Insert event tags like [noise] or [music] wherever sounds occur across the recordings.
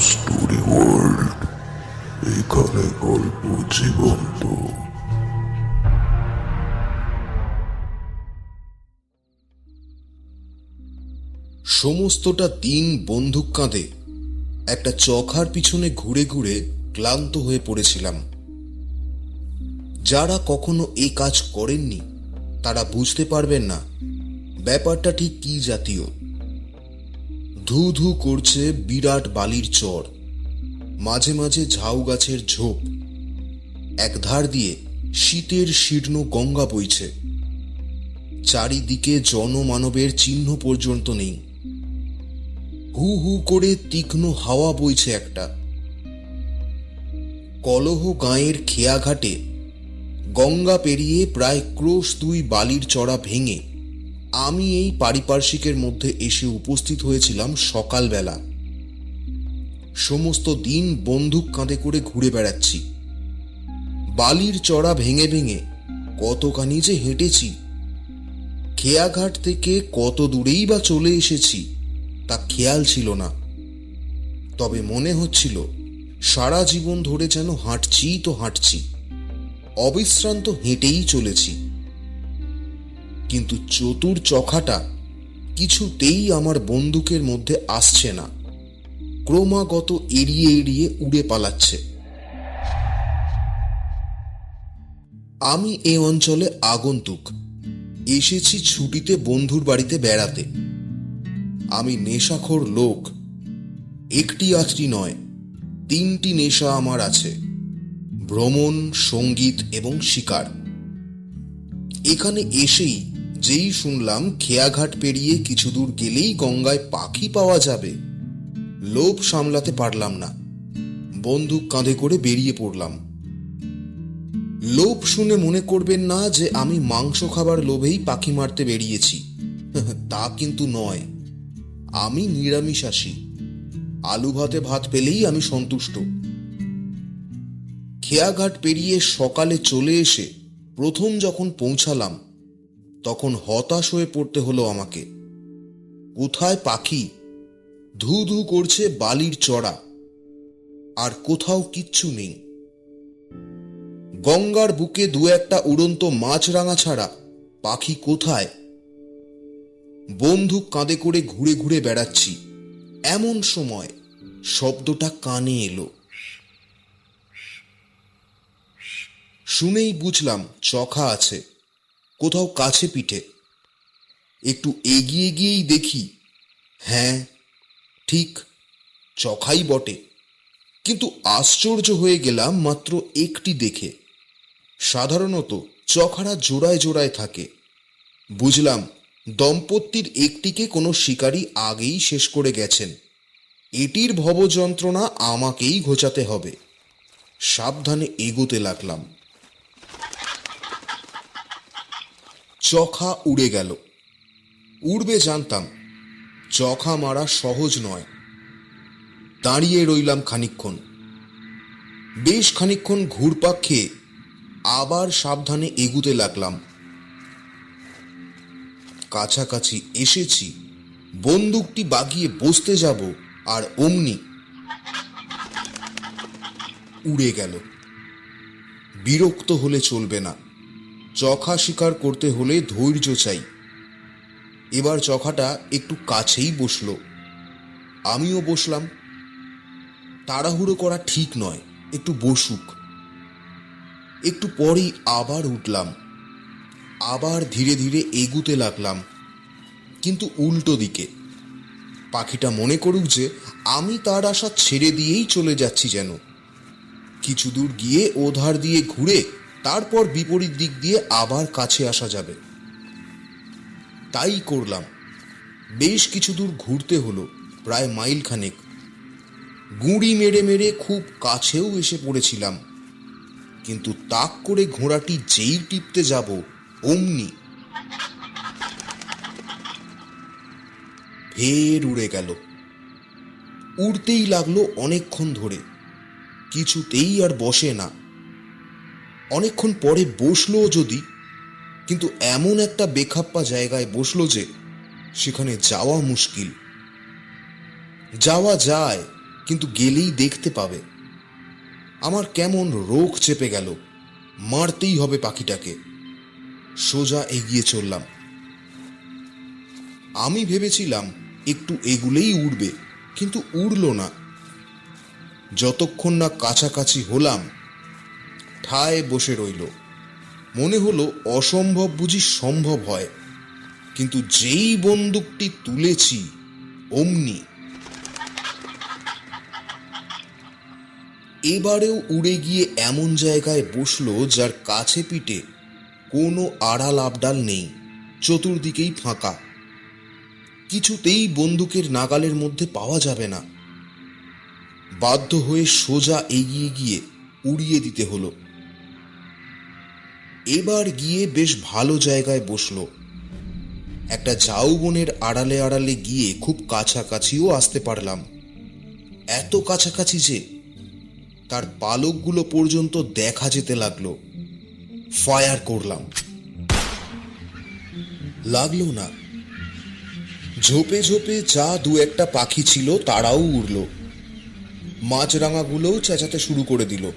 Story world এখানে গল্প জীবন্ত। সমস্তটা দিন বন্দুক কাঁধে। একটা চখার পিছনে ঘুরে ঘুরে ক্লান্ত হয়ে পড়েছিলাম। যারা কখনো এই কাজ করেননি, তারা বুঝতে পারবেন না, ব্যাপারটা ঠিক কি জাতীয়। ধু ধু করছে বিরাট বালির চর। মাঝে মাঝে ঝাউ গাছের ঝোপ। এক ধার দিয়ে শীতের শীর্ণ গঙ্গা বইছে। চারিদিকে জনমানবের চিহ্ন পর্যন্ত নেই। হু হু করে তীক্ষ্ণ হাওয়া বইছে একটা। কলহ গাঁয়ের খেয়াঘাটে গঙ্গা পেরিয়ে প্রায় ক্রোশ দুই বালির চড়া ভেঙে আমি এই পারিপার্শ্বিকের মধ্যে এসে উপস্থিত হয়েছিলাম সকালবেলা। সমস্ত দিন বন্দুক কাঁধে করে ঘুরে বেড়াচ্ছি। বালির চড়া ভেঙে ভেঙে কতখানি যে হেঁটেছি। খেয়াঘাট থেকে কত দূরেই বা চলে এসেছি তা খেয়াল ছিল না। তবে মনে হচ্ছিল সারা জীবন ধরে যেন হাঁটছি তো হাঁটছি। অবিশ্রান্ত হেঁটেই চলেছি। কিন্তু চতুর চখাটা কিছুতেই আমার বন্দুকের মধ্যে আসছে না। ক্রমাগত এড়িয়ে এড়িয়ে উড়ে পালাচ্ছে। আমি এ অঞ্চলে আগন্তুক। এসেছি ছুটিতে বন্ধুর বাড়িতে বেড়াতে। আমি নেশাখোর লোক। একটি আত্রি নয়, তিনটি নেশা আমার আছে। ভ্রমণ, সংগীত এবং শিকার। এখানে এসেই যেই শুনলাম খেয়াঘাট পেরিয়ে কিছু দূর গেলেই গঙ্গায় পাখি পাওয়া যাবে। লোভ সামলাতে পারলাম না। বন্দুক কাঁধে করে বেরিয়ে পড়লাম। লোভ শুনে মনে করবেন না যে আমি মাংস খাবার লোভেই পাখি মারতে বেরিয়েছি। [laughs] তা কিন্তু নয়। আমি নিরামিষাসী আলু ভাতে ভাত পেলেই আমি সন্তুষ্ট। খেয়াঘাট পেরিয়ে সকালে চলে এসে প্রথম যখন পৌঁছালাম তখন হতাশ হয়ে পড়তে হলো আমাকে। কোথায় পাখি? ধু ধু করছে বালির চড়া। আর কোথাও কিচ্ছু নেই। গঙ্গার বুকে দু একটা উড়ন্ত মাছরাঙা ছাড়া পাখি কোথায়? বন্দুক কাঁধে করে ঘুরে ঘুরে বেড়াচ্ছি। এমন সময় শব্দটা কানে এলো। শুনেই বুঝলাম চখা আছে। কোথাও কাছে পিঠে। একটু এগিয়ে গিয়েই দেখি। হ্যাঁ ঠিক চখাই বটে। কিন্তু আশ্চর্য হয়ে গেলাম মাত্র একটি দেখে। সাধারণত চখারা জোড়ায় জোড়ায় থাকে। বুঝলাম দম্পতির একটিকে কোনো শিকারী আগেই শেষ করে গেছেন। এটির ভবযন্ত্রণা আমাকেই ঘোচাতে হবে। সাবধানে এগোতে লাগলাম। চখা উড়ে গেল। উড়বে জানতাম, চখা মারা সহজ নয়। দাঁড়িয়ে রইলাম খানিক্ষণ বেশ খানিক্ষণ ঘুরপাক খেয়ে আবার সাবধানে এগুতে লাগলাম। কাছাকাছি এসেছি, বন্দুকটি বাগিয়ে বসতে যাব, আর অমনি উড়ে গেল। বিরক্ত হলে চলবে না। চখা শিকার করতে হলে ধৈর্য চাই। এবার চখাটা একটু কাছেই বসল। আমিও বসলাম। তাড়াহুড়ো করা ঠিক নয়, একটু বসুক। একটু পরেই আবার উঠলাম। আবার ধীরে ধীরে এগুতে লাগলাম, কিন্তু উল্টো দিকে। পাখিটা মনে করুক যে আমি তার আশা ছেড়ে দিয়েই চলে যাচ্ছি যেন। কিছু দূর গিয়ে ওধার দিয়ে ঘুরে তারপর বিপরীত দিক দিয়ে আবার কাছে আসা যাবে। তাই করলাম। বেশ কিছু দূর ঘুরতে হলো, প্রায় মাইল খানেক। গুঁড়ি মেরে মেরে খুব কাছেও এসে পড়েছিলাম। কিন্তু তাক করে ঘোড়াটি যেই টিপতে যাব, অমনি ফের উড়ে গেল। উড়তেই লাগল অনেকক্ষণ ধরে। কিছুতেই আর বসে না। অনেকক্ষণ পরে বসল যদি, কিন্তু এমন একটা বেখাপ্পা জায়গায় বসল যে, সেখানে যাওয়া মুশকিল। যাওয়া যায়, কিন্তু গেলেই দেখতে পাবে। আমার কেমন রোগ চেপে গেল, মারতেই হবে পাখিটাকে। সোজা এগিয়ে চললাম। আমি ভেবেছিলাম একটু এগুলেই উড়বে, কিন্তু উড়ল না। যতক্ষণ না কাছাকাছি হলাম ঠায় বসে রইল। মনে হলো অসম্ভব বুঝি সম্ভব হয়। কিন্তু যেই বন্দুকটি তুলেছি, অমনি এবারেও উড়ে গিয়ে এমন জায়গায় বসল যার কাছে পিঠে কোনো আড়াল আবডাল নেই, চতুর্দিকেই ফাঁকা। কিছুতেই বন্দুকের নাগালের মধ্যে পাওয়া যাবে না। বাধ্য হয়ে সোজা এগিয়ে গিয়ে উড়িয়ে দিতে হলো। এবার গিয়ে বেশ ভালো জায়গায় বসল। একটা ঝাউবনের আড়ালে আড়ালে গিয়ে খুব কাছাকাছিও আসতে পারলাম। এত কাছাকাছি যে তার পালকগুলো পর্যন্ত দেখা যেতে লাগল। ফায়ার করলাম। লাগল না। ঝোপে ঝোপে যা দু একটা পাখি ছিল তারাও উড়ল। মাছরাঙাগুলোও চেঁচাতে শুরু করে দিল।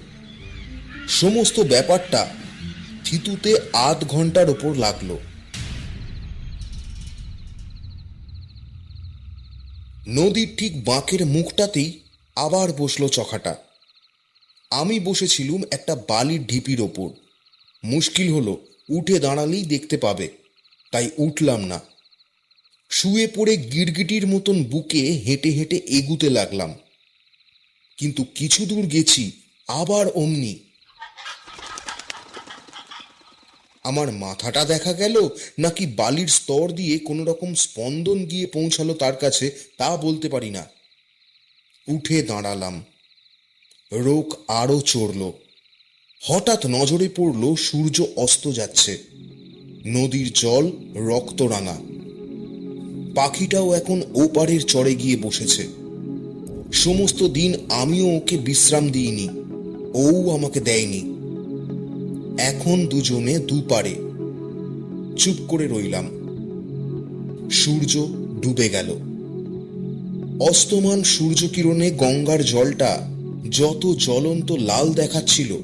সমস্ত ব্যাপারটা থিতুতে আধ ঘণ্টার ওপর লাগল। নদীর ঠিক বাঁকের মুখটাতেই আবার বসল চখাটা। আমি বসেছিলুম একটা বালির ঢিপির ওপর। মুশকিল হলো, উঠে দাঁড়ালেই দেখতে পাবে, তাই উঠলাম না। শুয়ে পড়ে গিরগিটির মতন বুকে হেঁটে হেঁটে এগুতে লাগলাম। কিন্তু কিছু দূর গেছি, আবার অমনি আমার মাথাটা দেখা গেল নাকি বালির স্তর দিয়ে কোনো রকম স্পন্দন গিয়ে পৌঁছালো তার কাছে, তা বলতে পারি না। উঠে দাঁড়ালাম। রোগ আরও চড়ল। হঠাৎ নজরে পড়ল, সূর্য অস্ত যাচ্ছে। নদীর জল রক্তরাঙা। পাখিটাও এখন ওপারের চড়ে গিয়ে বসেছে। সমস্ত দিন আমিও ওকে বিশ্রাম দিইনি। ও আমাকে দেয়নি। এখন দুজনে দুপারে চুপ করে রইলাম। সূর্য ডুবে গেল। অস্তমান সূর্যকিরণে গঙ্গার জলটা যত জ্বলন্ত লাল দেখাচ্ছিল,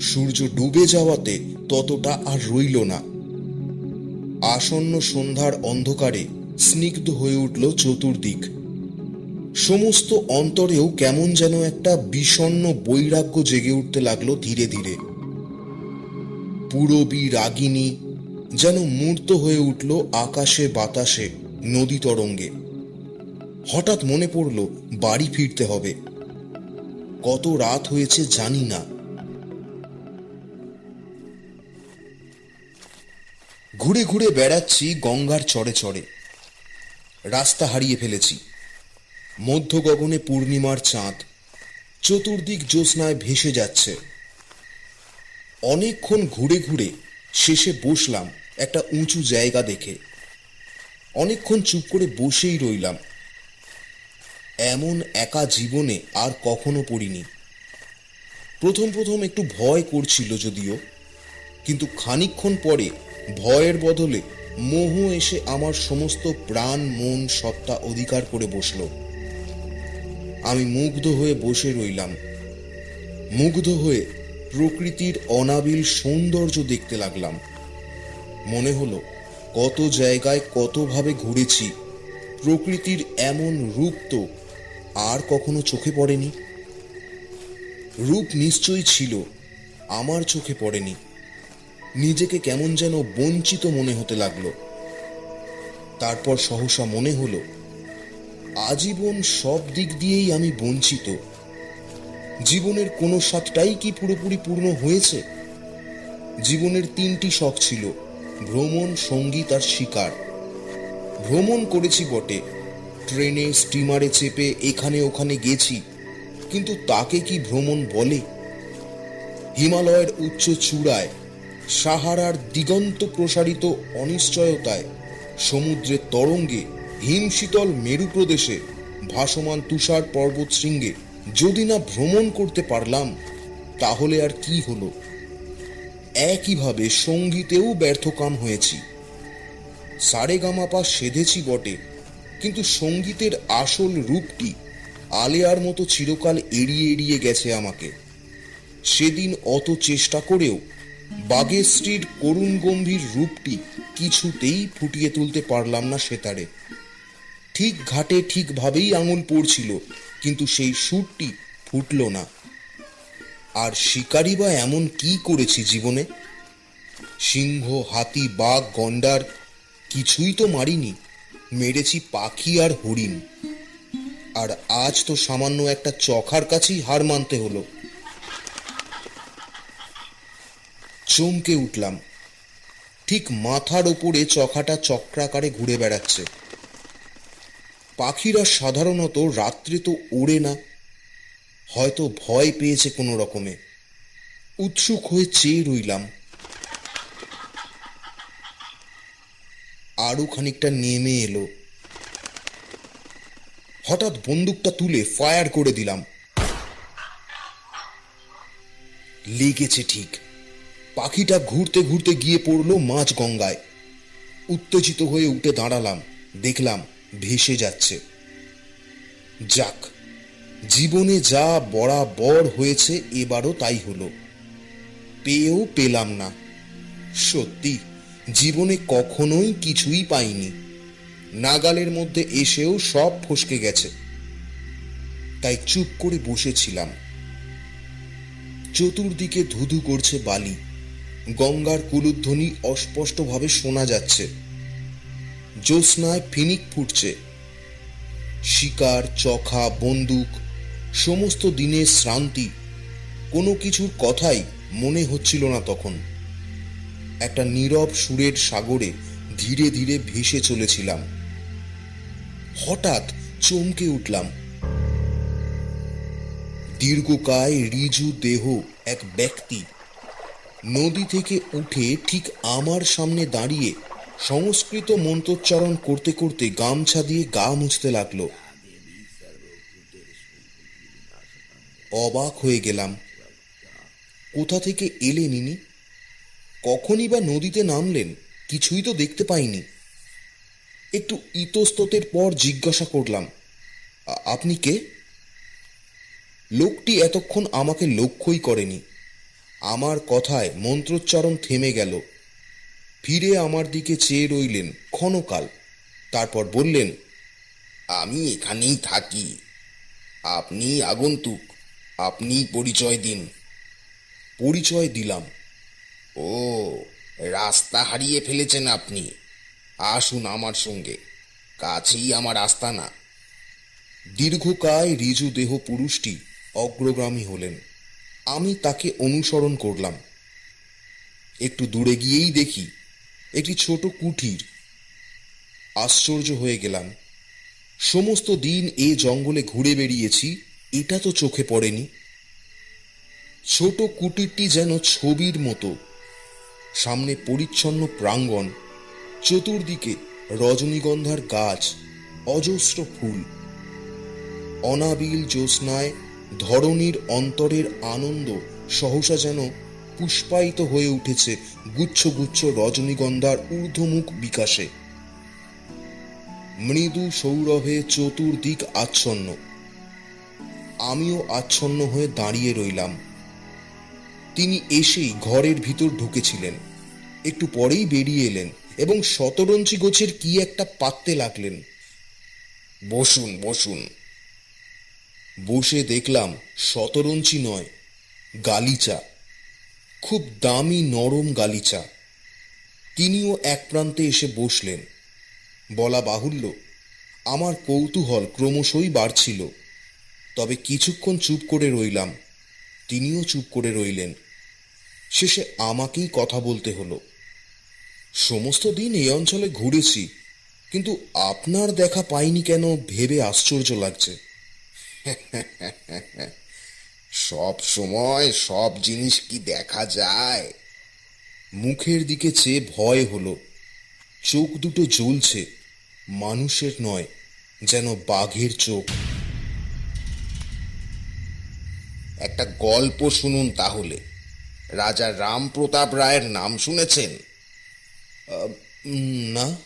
সূর্য ডুবে যাওয়াতে ততটা আর রইল না। আসন্ন সন্ধ্যার অন্ধকারে স্নিগ্ধ হয়ে উঠল চতুর্দিক। সমস্ত অন্তরেও কেমন যেন একটা বিষণ্ণ বৈরাগ্য জেগে উঠতে লাগল ধীরে ধীরে। পুরবী রাগিনী যেন মূর্ত হয়ে উঠল আকাশে বাতাসে, নদী তরঙ্গে। হঠাৎ মনে পড়ল, বাড়ি ফিরতে হবে। কত রাত হয়েছে জানি না। ঘুরে ঘুরে বেড়াচ্ছি গঙ্গার চড়ে চড়ে রাস্তা হারিয়ে ফেলেছি। মধ্য গগনে পূর্ণিমার চাঁদ। চতুর্দিক জ্যোৎস্নায় ভেসে যাচ্ছে। অনেকক্ষণ ঘুরে ঘুরে শেষে বসলাম একটা উঁচু জায়গা দেখে। অনেকক্ষণ চুপ করে বসেই রইলাম। এমন একা জীবনে আর কখনো পড়িনি। প্রথম প্রথম একটু ভয় করছিল যদিও, কিন্তু খানিকক্ষণ পরে ভয়ের বদলে মোহ এসে আমার সমস্ত প্রাণ, মন, সত্তা অধিকার করে বসল। আমি মুগ্ধ হয়ে বসে রইলাম। মুগ্ধ হয়ে প্রকৃতির অনাবিল সৌন্দর্য দেখতে লাগলাম। মনে হলো, কত জায়গায় কতভাবে ঘুরেছি, প্রকৃতির এমন রূপ তো আর কখনো চোখে পড়েনি। রূপ নিশ্চয়ই ছিল, আমার চোখে পড়েনি। নিজেকে কেমন যেন বঞ্চিত মনে হতে লাগল। তারপর সহসা মনে হলো, আজীবন সব দিক দিয়েই আমি বঞ্চিত। জীবনের কোনো স্বাদটাই কি পুরোপুরি পূর্ণ হয়েছে? জীবনের তিনটি শখ ছিল, ভ্রমণ, সংগীত আর শিকার। ভ্রমণ করেছি বটে, ট্রেনে, স্টিমারে চেপে এখানে ওখানে গেছি, কিন্তু তাকে কি ভ্রমণ বলে? হিমালয়ের উচ্চ চূড়ায়, সাহারার দিগন্ত প্রসারিত অনিশ্চয়তায়, সমুদ্রের তরঙ্গে, হিমশীতল মেরু প্রদেশে ভাসমান তুষার পর্বত শৃঙ্গে যদি না ভ্রমণ করতে পারলাম, তাহলে আর কি হলো? একইভাবে সঙ্গীতেও ব্যর্থকাম হয়েছি। সারে গামাপা সেধেছি বটে, কিন্তু সঙ্গীতের আসল রূপটি আলেয়ার মতো চিরকাল এড়িয়ে এড়িয়ে গেছে আমাকে। সেদিন অত চেষ্টা করেও বাগের স্ত্রীর করুণ গম্ভীর রূপটি কিছুতেই ফুটিয়ে তুলতে পারলাম না সেতারে। ঠিক ঘাটে ঠিকভাবেই আঙুল পড়ছিল কিন্তু সেই সুরটি ফুটল না। আর শিকারি বা এমন কি করেছি জীবনে? সিংহ, হাতি, বাঘ, গন্ডার, কিছুই তো মারিনি। মেরেছি পাখি আর হরিণ। আর আজ তো সামান্য একটা চখার কাছেই হার মানতে হলো। চমকে উঠলাম। ঠিক মাথার ওপরে চখাটা চক্রাকারে ঘুরে বেড়াচ্ছে। পাখিরা সাধারণত রাত্রে তো ওড়ে না, হয়তো ভয় পেয়েছে কোনো রকমে। উৎসুক হয়ে চেয়ে রইলাম। আরও খানিকটা নেমে এলো। হঠাৎ বন্দুকটা তুলে ফায়ার করে দিলাম। লেগেছে ঠিক। পাখিটা ঘুরতে ঘুরতে গিয়ে পড়ল মাঝ গঙ্গায়। উত্তেজিত হয়ে উঠে দাঁড়ালাম, দেখলাম ভেসে যাচ্ছে। যাক, জীবনে যা বরাবর হয়েছে এবারও তাই হলো। পেয়েও পেলাম না। সত্যি, জীবনে কখনোই কিছুই পাইনি। নাগালের মধ্যে এসেও সব ফসকে গেছে। তাই চুপ করে বসেছিলাম। চতুর্দিকে ধুধু করছে বালি। গঙ্গার কুলুধ্বনি অস্পষ্টভাবে শোনা যাচ্ছে। জ্যোৎস্নায় ফিনিক ফুটছে। শিকার, চখা, বন্দুক, সমস্ত দিনের শ্রান্তি, কোনো কিছুর কথাই মনে হচ্ছিল না তখন। একটা নীরব সুরের সাগরে ধীরে ধীরে ভেসে চলেছিলাম। হঠাৎ চমকে উঠলাম। দীর্ঘকায় রিজু দেহ এক ব্যক্তি। নদী থেকে উঠে ঠিক আমার সামনে দাঁড়িয়ে সংস্কৃত মন্ত্রোচ্চারণ করতে করতে গামছা দিয়ে গা মুছতে লাগল। অবাক হয়ে গেলাম। কোথা থেকে এলেন ইনি কখনই বা নদীতে নামলেন? কিছুই তো দেখতে পাইনি। একটু ইতস্ততের পর জিজ্ঞাসা করলাম আপনি কে? লোকটি এতক্ষণ আমাকে লক্ষ্যই করেনি। আমার কথায় মন্ত্রোচ্চারণ থেমে গেল। ফিরে আমার দিকে চেয়ে রইলেন ক্ষণকাল। তারপর বললেন, আমি এখানেই থাকি। আপনি আগন্তুক, আপনি পরিচয় দিন। পরিচয় দিলাম। ও, রাস্তা হারিয়ে ফেলেছেন আপনি। আসুন আমার সঙ্গে, কাছেই আমার আস্তানা। দীর্ঘকায় রিজু দেহ পুরুষটি অগ্রগামী হলেন। আমি তাকে অনুসরণ করলাম। একটু দূরে গিয়েই দেখি একটি ছোট কুঠির। আশ্চর্য হয়ে গেলাম। সমস্ত দিন এ জঙ্গলে ঘুরে বেরিয়েছি এটা তো চোখে পড়েনি। ছোট কুটিরটি যেন ছবির মতো। সামনে পরিচ্ছন্ন প্রাঙ্গণ, চতুর্দিকে রজনীগন্ধার গাছ, অজস্র ফুল। অনাবিল জ্যোৎস্নায় ধরণীর অন্তরের আনন্দ সহসা যেন পুষ্পায়িত হয়ে উঠেছে গুচ্ছ গুচ্ছ রজনীগন্ধার ঊর্ধ্বমুখ বিকাশে। মৃদু সৌরভে চতুর্দিক আচ্ছন্ন। আমিও আচ্ছন্ন হয়ে দাঁড়িয়ে রইলাম। তিনি এসেই ঘরের ভিতর ঢুকেছিলেন। একটু পরেই বেরিয়ে এলেন এবং শতরঞ্চি গোছের কি একটা পাততে লাগলেন। বসুন বসুন। বসে দেখলাম শতরঞ্চি নয়, গালিচা। খুব দামি নরম গালিচা। তিনিও এক প্রান্তে এসে বসলেন। বলা বাহুল্য, আমার কৌতূহল ক্রমশই বাড়ছিল। তবে কিছুক্ষণ চুপ করে রইলাম। তিনিও চুপ করে রইলেন। শেষে আমাকেই কথা বলতে হলো। সমস্ত দিন এই অঞ্চলে ঘুরেছি, কিন্তু আপনার দেখা পাইনি কেন ভেবে আশ্চর্য লাগছে। [laughs] সব সময় সব জিনিস কি দেখা যায়? মুখের দিকে চেয়ে ভয় হলো। চোখ দুটো জ্বলছে। মানুষের নয়, যেন বাঘের চোখ। একটা গল্প শুনুন তাহলে। রাজা রামপ্রতাপ রায়ের নাম শুনেছেন? না।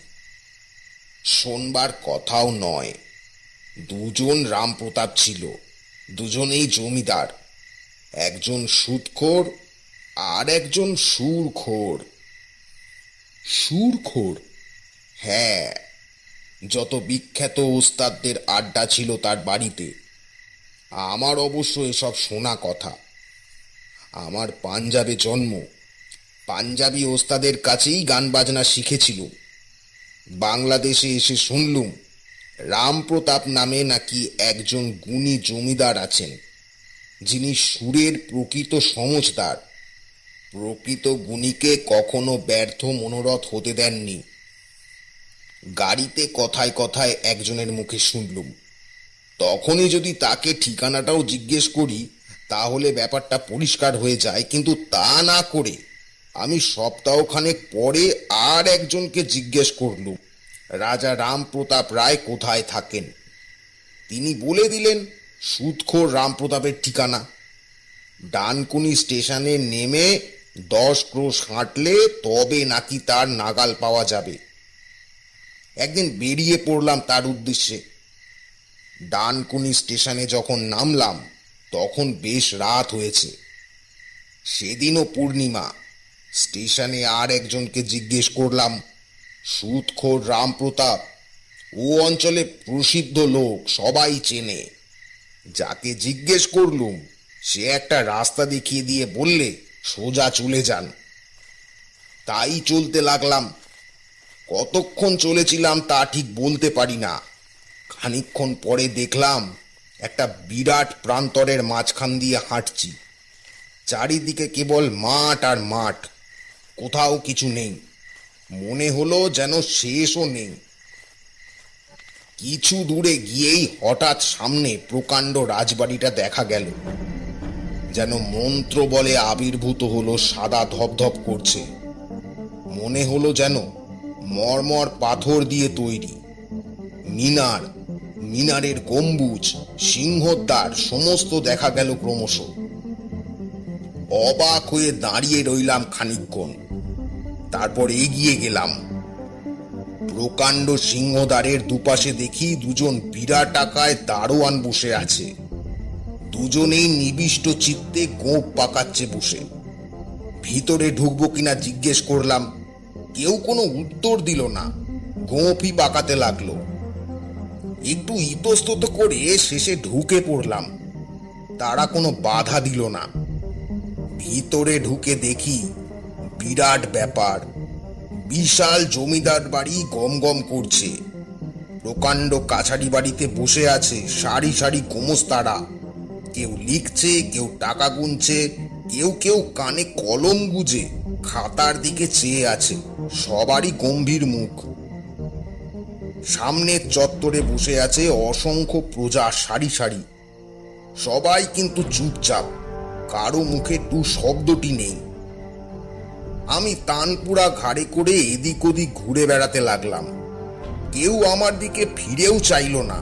শোনবার কথাও নয়। দুজন রামপ্রতাপ ছিল। দুজনেই জমিদার। একজন সুদখোর আর একজন সুরখোর। সুরখোর? হ্যাঁ যত বিখ্যাত ওস্তাদদের আড্ডা ছিল তার বাড়িতে। আমার অবশ্য এসব শোনা কথা। আমার পাঞ্জাবে জন্ম। পাঞ্জাবি ওস্তাদের কাছেই গান বাজনা শিখেছিল। বাংলাদেশে এসে শুনলুম, রামপ্রতাপ নামে নাকি একজন গুণী জমিদার আছেন। যিনি সুরের প্রকৃত সমজদার প্রকৃত গুণীকে কখনো ব্যর্থ মনোরথ হতে দেননি। গাড়িতে কথায় কথায় একজনের মুখে শুনলুম। তখনই যদি তাকে ঠিকানাটাও জিজ্ঞেস করি, তাহলে ব্যাপারটা পরিষ্কার হয়ে যায়, কিন্তু তা না করে আমি সপ্তাহখানেক পরে আর একজনকে জিজ্ঞেস করলুম, রাজা রামপ্রতাপ রায় কোথায় থাকেন? তিনি বলে দিলেন সুদখোর রামপ্রতাপের ঠিকানা। ডানকুনি স্টেশনে নেমে দশ ক্রোশ হাঁটলে তবে নাকি তার নাগাল পাওয়া যাবে। একদিন বেরিয়ে পড়লাম তার উদ্দেশ্যে। ডানকুনি স্টেশনে যখন নামলাম, তখন বেশ রাত হয়েছে। সেদিনও পূর্ণিমা। স্টেশনে আর একজনকে জিজ্ঞেস করলাম সুদখোর রামপ্রতাপ, ও অঞ্চলে প্রসিদ্ধ লোক, সবাই চেনে? যাকে জিজ্ঞেস করলুম, সে একটা রাস্তা দেখিয়ে দিয়ে বললে, সোজা চলে যান। তাই চলতে লাগলাম। কতক্ষণ চলেছিলাম তা ঠিক বলতে পারি না। খানিকক্ষণ পরে দেখলাম, একটা বিরাট প্রান্তরের মাঝখান দিয়ে হাঁটছি। চারিদিকে কেবল মাঠ আর মাঠ, কোথাও কিছু নেই। মনে হলো যেন শেষও নেই। কিছু দূরে গিয়েই হঠাৎ সামনে প্রকাণ্ড রাজবাড়িটা দেখা গেল। যেন মন্ত্র বলে আবির্ভূত হলো, সাদা ধপধপ করছে। মনে হলো যেন মর্মর পাথর দিয়ে তৈরি। মিনার, মিনারের গম্বুজ, সিংহদ্বার, সমস্ত দেখা গেল ক্রমশ। অবাক হয়ে দাঁড়িয়ে রইলাম খানিকক্ষণ। তারপর এগিয়ে গেলাম। প্রকাণ্ড সিংহদ্বারের দুপাশে দেখি দুজন বিরাট আকায় দারোয়ান বসে আছে। দুজনেই নিবিষ্ট চিত্তে গোপ পাকাচ্ছে বসে। ভিতরে ঢুকবো কিনা জিজ্ঞেস করলাম, কেউ কোনো উত্তর দিল না, গোঁফই পাকাতে লাগল। একটু ইতস্তত করে শেষে ঢুকে পড়লাম, তারা কোনো বাধা দিল না। ভিতরে ঢুকে দেখি বিরাট ব্যাপার। বিশাল জমিদার বাড়ি গম গম করছে। প্রকাণ্ড কাছারি বাড়িতে বসে আছে সারি সারি গোমস্তারা। কেউ লিখছে, কেউ টাকা গুনছে, কেউ কেউ কানে কলম গুজে খাতার দিকে চেয়ে আছে, সবারই গম্ভীর মুখ। সামনের চত্বরে বসে আছে অসংখ্য প্রজা সারি সারি। সবাই কিন্তু চুপচাপ, কারও মুখে টু শব্দটি নেই। আমি তানপুরা ঘাড়ে করে এদিক ওদিক ঘুরে বেড়াতে লাগলাম। কেউ আমার দিকে ফিরেও চাইল না।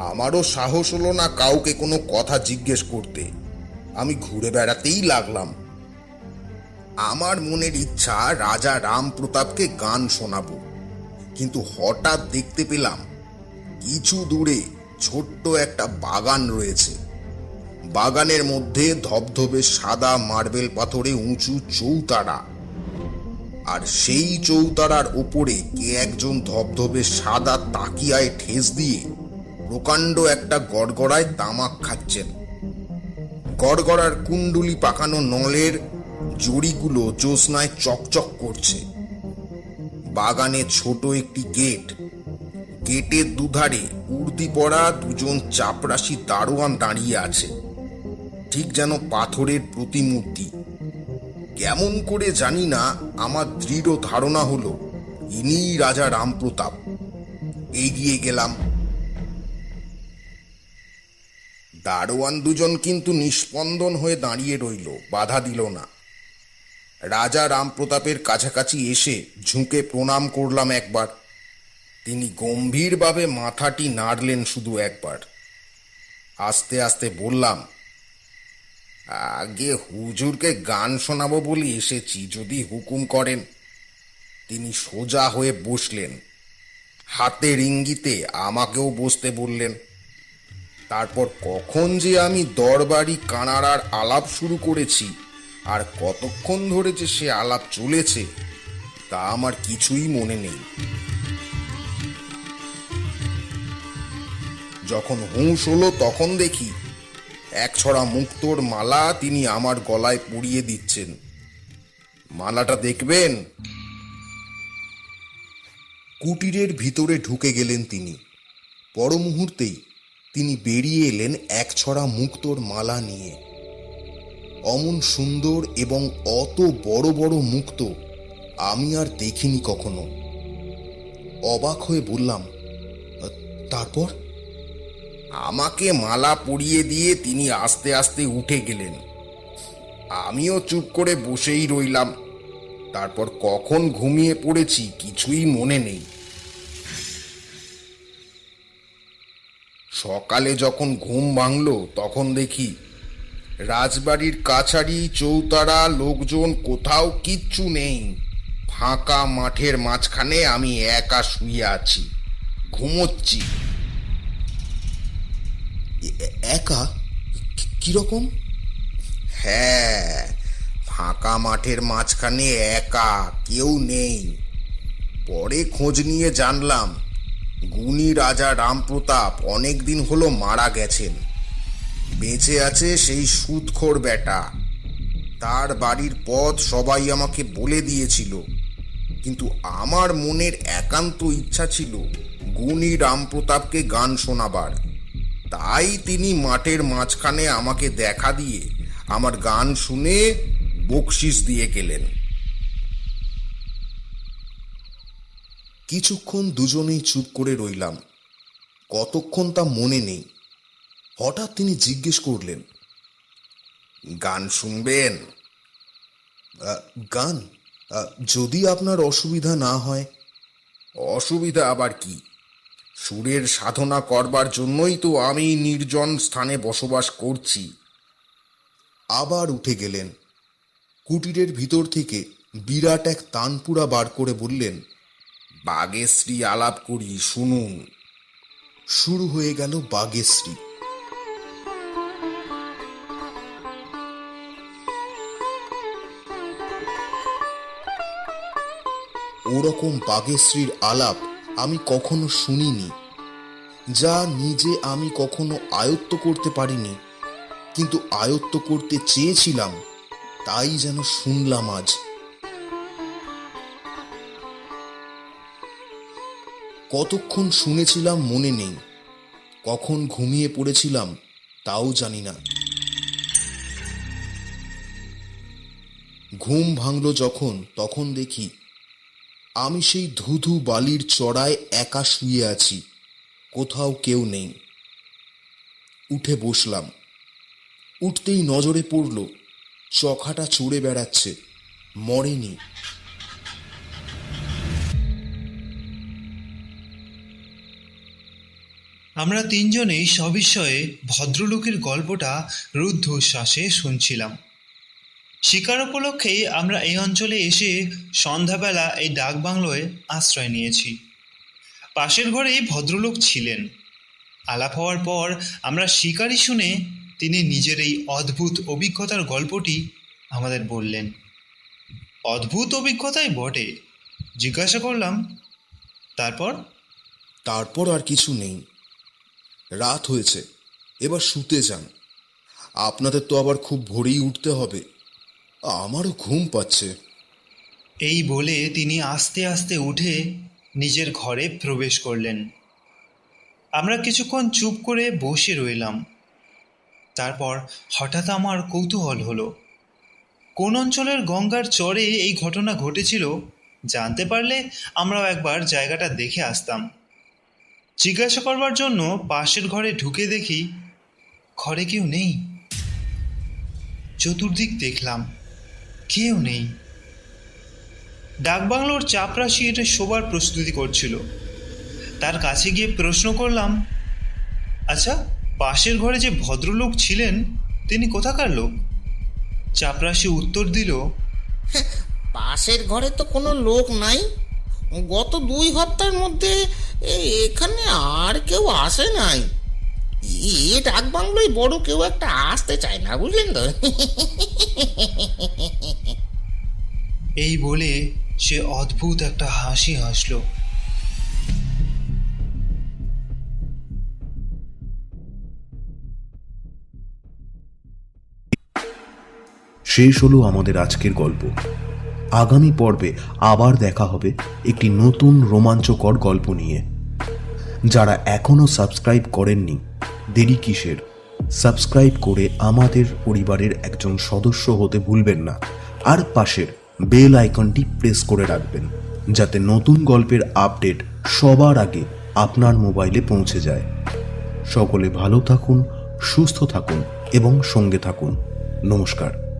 আমারও সাহস হলো না কাউকে কোনো কথা জিজ্ঞেস করতে। আমি ঘুরে বেড়াতেই লাগলাম। আমার মনের ইচ্ছা রাজা রাম প্রতাপকে গান শোনাবো। কিন্তু হঠাৎ দেখতে পেলাম, কিছু দূরে ছোট্ট একটা বাগান রয়েছে। বাগানের মধ্যে ধবধবে সাদা মার্বেল পাথরে উঁচু চৌতারা। আর সেই চৌতারার ওপরে কে একজন ধবধবে সাদা তাকিয়ায় ঠেস দিয়ে প্রকাণ্ড একটা গড়গড়ায় তামাক খাচ্ছেন। গড়গড়ার কুণ্ডুলি পাকানো নলের জড়িগুলো জ্যোৎস্নায় চকচক করছে। বাগানে ছোট একটি গেট। গেটের দুধারে উর্দি পড়া দুজন চাপরাশি দারোয়ান দাঁড়িয়ে আছে। ঠিক যেন পাথরের প্রতিমূর্তি। কেমন করে জানি না আমার দৃঢ় ধারণা হলো, ইনিই রাজা রামপ্রতাপ। এগিয়ে গেলাম। দারোয়ান দুজন কিন্তু নিস্পন্দন হয়ে দাঁড়িয়ে রইল, বাধা দিল না। রাজা রামপ্রতাপের কাছাকাছি এসে ঝুঁকে প্রণাম করলাম একবার। তিনি গম্ভীরভাবে মাথাটি নাড়লেন শুধু একবার। আস্তে আস্তে বললাম আগে হুজুরকে গান শোনাবো বলে এসেছি, যদি হুকুম করেন। তিনি সোজা হয়ে বসলেন। হাতের ইঙ্গিতে আমাকেও বসতে বললেন। তারপর কখন যে আমি দরবারি কানাড়ার আলাপ শুরু করেছি আর কতক্ষণ ধরে যে সে আলাপ চলেছে, তা আমার কিছুই মনে নেই। যখন হুঁশ হলো তখন দেখি এক ছড়া মুক্তোর মালা তিনি আমার গলায় পরিয়ে দিচ্ছেন। মালাটা দেখবেন? কুটিরের ভিতরে ঢুকে গেলেন তিনি। পর মুহূর্তেই তিনি বেরিয়ে এলেন এক ছড়া মুক্তোর মালা নিয়ে। অমন সুন্দর এবং অত বড় বড় মুক্ত আমি আর দেখিনি কখনো। অবাক হয়ে বললাম, তারপর? আমাকে মালা পরিয়ে দিয়ে তিনি আস্তে আস্তে উঠে গেলেন। আমিও চুপ করে বসেই রইলাম। তারপর কখন ঘুমিয়ে পড়েছি কিছুই মনে নেই। সকালে যখন ঘুম ভাঙলো, তখন দেখি রাজবাড়ির কাছারি, চৌতারা, লোকজন কোথাও কিচ্ছু নেই। ফাঁকা মাঠের মাঝখানে আমি একা শুয়ে আছি। ঘুমোচ্ছি। একা? কীরকম হ্যাঁ ফাঁকা মাঠের মাঝখানে একা, কেউ নেই। পরে খোঁজ নিয়ে জানলাম, গুণী রাজা রামপ্রতাপ অনেক দিন হলো মারা গেছেন। বেঁচে আছে সেই সুদখোর বেটা। তার বাড়ির পথ সবাই আমাকে বলে দিয়েছিল। কিন্তু আমার মনের একান্ত ইচ্ছা ছিল গুণী রামপ্রতাপকে গান শোনাবার। তাই তিনি মাঠের মাঝখানে আমাকে দেখা দিয়ে আমার গান শুনে বকশিস দিয়ে গেলেন। কিছুক্ষণ দুজনেই চুপ করে রইলাম। কতক্ষণ তা মনে নেই। হঠাৎ তিনি জিজ্ঞেস করলেন, গান শুনবেন? গান? যদি আপনার অসুবিধা না হয়? অসুবিধা আবার কি? সুরের সাধনা করবার জন্যই তো আমি নির্জন স্থানে বসবাস করছি। আবার উঠে গেলেন। কুটিরের ভিতর থেকে বিরাট এক তানপুরা বার করে বললেন, বাগেশ্রী আলাপ করি, শুনুন। শুরু হয়ে গেল বাগেশ্রী। ওরকম বাগেশ্রীর আলাপ আমি কখনো শুনিনি, যা নিজে আমি কখনো আয়ত্ত করতে পারিনি, কিন্তু আয়ত্ত করতে চেয়েছিলাম, তাই যেন শুনলাম আজ। কতক্ষণ শুনেছিলাম মনে নেই, কখন ঘুমিয়ে পড়েছিলাম তাও জানি না। ঘুম ভাঙল যখন, তখন দেখি আমি সেই ধুধু বালির চড়ায় একা শুয়ে আছি, কোথাও কেউ নেই। উঠে বসলাম। উঠতেই নজরে পড়ল, চখাটা চড়ে বেড়াচ্ছে, মরেনি। আমরা তিনজনেই সবিষয়ে ভদ্রলোকের গল্পটা রুদ্ধশ্বাসে শুনছিলাম। শিকার উপলক্ষেই আমরা এই অঞ্চলে এসে সন্ধ্যাবেলা এই ডাক বাংলোয় আশ্রয় নিয়েছি। পাশের ঘরেই ভদ্রলোক ছিলেন। আলাপ হওয়ার পর আমরা শিকারই শুনে তিনি নিজের এই অদ্ভুত অভিজ্ঞতার গল্পটি আমাদের বললেন। অদ্ভুত অভিজ্ঞতাই বটে, জিজ্ঞাসা করলাম, তারপর? তারপর আর কিছু নেই। রাত হয়েছে, এবার শুতে যান। আপনাদের তো আবার খুব ভোরেই উঠতে হবে। আমারও ঘুম পাচ্ছে। এই বলে তিনি আস্তে আস্তে উঠে নিজের ঘরে প্রবেশ করলেন। আমরা কিছুক্ষণ চুপ করে বসে রইলাম। তারপর হঠাৎ আমার কৌতূহল হলো। কোন অঞ্চলের গঙ্গার চরে এই ঘটনা ঘটেছিল জানতে পারলে আমরাও একবার জায়গাটা দেখে আসতাম। জিজ্ঞাসা করবার জন্য পাশের ঘরে ঢুকে দেখি ঘরে কেউ নেই। চতুর্দিক দেখলাম। কেউ নেই। ডাকবাংলোর চাপরাশি এটা শোবার প্রস্তুতি করছিল। তার কাছে গিয়ে প্রশ্ন করলাম আচ্ছা পাশের ঘরে যে ভদ্রলোক ছিলেন, তিনি কোথাকার লোক? চাপরাশি উত্তর দিল, [laughs] পাশের ঘরে তো কোনো লোক নাই। গত দুই সপ্তাহের মধ্যে এখানে আর কেউ আসে নাই। এ ডাক বাংলোয় বড় কেউ একটা আসতে চায় না, বুঝলেন তো? [laughs] এই বলে সে অদ্ভুত একটা হাসি হাসলো। শেষ হলো আমাদের আজকের গল্প। আগামী পর্বে আবার দেখা হবে একটি নতুন রোমাঞ্চকর গল্প নিয়ে। যারা এখনও সাবস্ক্রাইব করেননি, দেরি কিসের? সাবস্ক্রাইব করে আমাদের পরিবারের একজন সদস্য হতে ভুলবেন না। আর পাশের বেল আইকনটি প্রেস করে রাখবেন, যাতে নতুন গল্পের আপডেট সবার আগে আপনার মোবাইলে পৌঁছে যায়। সকলে ভালো থাকুন, সুস্থ থাকুন এবং সঙ্গে থাকুন। নমস্কার।